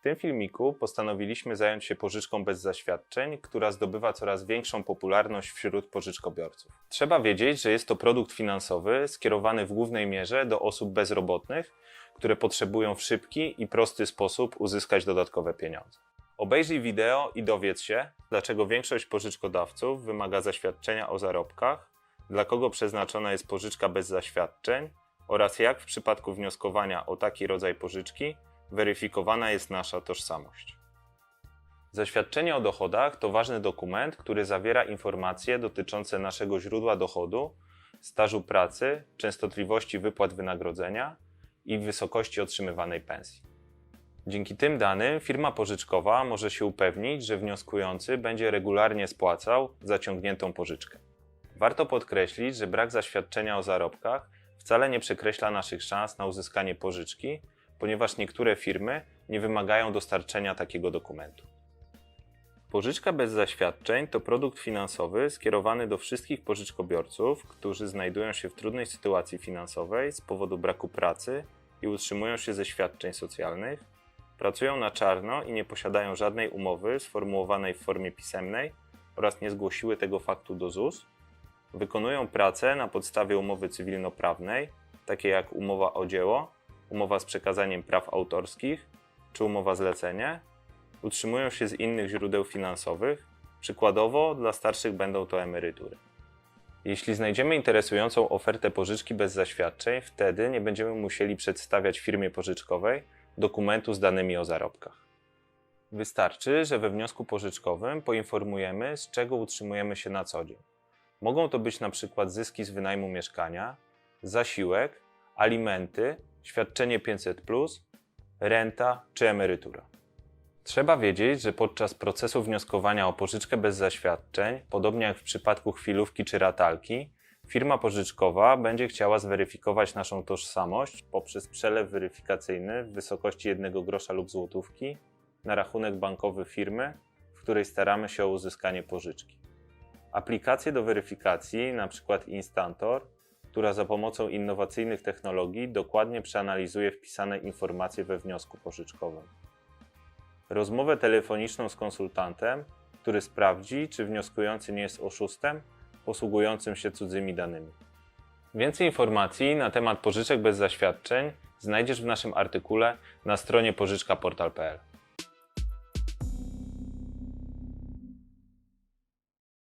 W tym filmiku postanowiliśmy zająć się pożyczką bez zaświadczeń, która zdobywa coraz większą popularność wśród pożyczkobiorców. Trzeba wiedzieć, że jest to produkt finansowy skierowany w głównej mierze do osób bezrobotnych, które potrzebują w szybki i prosty sposób uzyskać dodatkowe pieniądze. Obejrzyj wideo i dowiedz się, dlaczego większość pożyczkodawców wymaga zaświadczenia o zarobkach, dla kogo przeznaczona jest pożyczka bez zaświadczeń oraz jak w przypadku wnioskowania o taki rodzaj pożyczki weryfikowana jest nasza tożsamość. Zaświadczenie o dochodach to ważny dokument, który zawiera informacje dotyczące naszego źródła dochodu, stażu pracy, częstotliwości wypłat wynagrodzenia i wysokości otrzymywanej pensji. Dzięki tym danym firma pożyczkowa może się upewnić, że wnioskujący będzie regularnie spłacał zaciągniętą pożyczkę. Warto podkreślić, że brak zaświadczenia o zarobkach wcale nie przekreśla naszych szans na uzyskanie pożyczki, ponieważ niektóre firmy nie wymagają dostarczenia takiego dokumentu. Pożyczka bez zaświadczeń to produkt finansowy skierowany do wszystkich pożyczkobiorców, którzy znajdują się w trudnej sytuacji finansowej z powodu braku pracy i utrzymują się ze świadczeń socjalnych, pracują na czarno i nie posiadają żadnej umowy sformułowanej w formie pisemnej oraz nie zgłosiły tego faktu do ZUS, wykonują pracę na podstawie umowy cywilnoprawnej, takiej jak umowa o dzieło, umowa z przekazaniem praw autorskich czy umowa zlecenie, utrzymują się z innych źródeł finansowych, przykładowo dla starszych będą to emerytury. Jeśli znajdziemy interesującą ofertę pożyczki bez zaświadczeń, wtedy nie będziemy musieli przedstawiać firmie pożyczkowej dokumentu z danymi o zarobkach. Wystarczy, że we wniosku pożyczkowym poinformujemy, z czego utrzymujemy się na co dzień. Mogą to być na przykład zyski z wynajmu mieszkania, zasiłek, alimenty, świadczenie 500, renta czy emerytura. Trzeba wiedzieć, że podczas procesu wnioskowania o pożyczkę bez zaświadczeń, podobnie jak w przypadku chwilówki czy ratalki, firma pożyczkowa będzie chciała zweryfikować naszą tożsamość poprzez przelew weryfikacyjny w wysokości 1 grosza lub złotówki na rachunek bankowy firmy, w której staramy się o uzyskanie pożyczki. Aplikacje do weryfikacji, np. Instantor, która za pomocą innowacyjnych technologii dokładnie przeanalizuje wpisane informacje we wniosku pożyczkowym. Rozmowę telefoniczną z konsultantem, który sprawdzi, czy wnioskujący nie jest oszustem posługującym się cudzymi danymi. Więcej informacji na temat pożyczek bez zaświadczeń znajdziesz w naszym artykule na stronie pożyczkaportal.pl.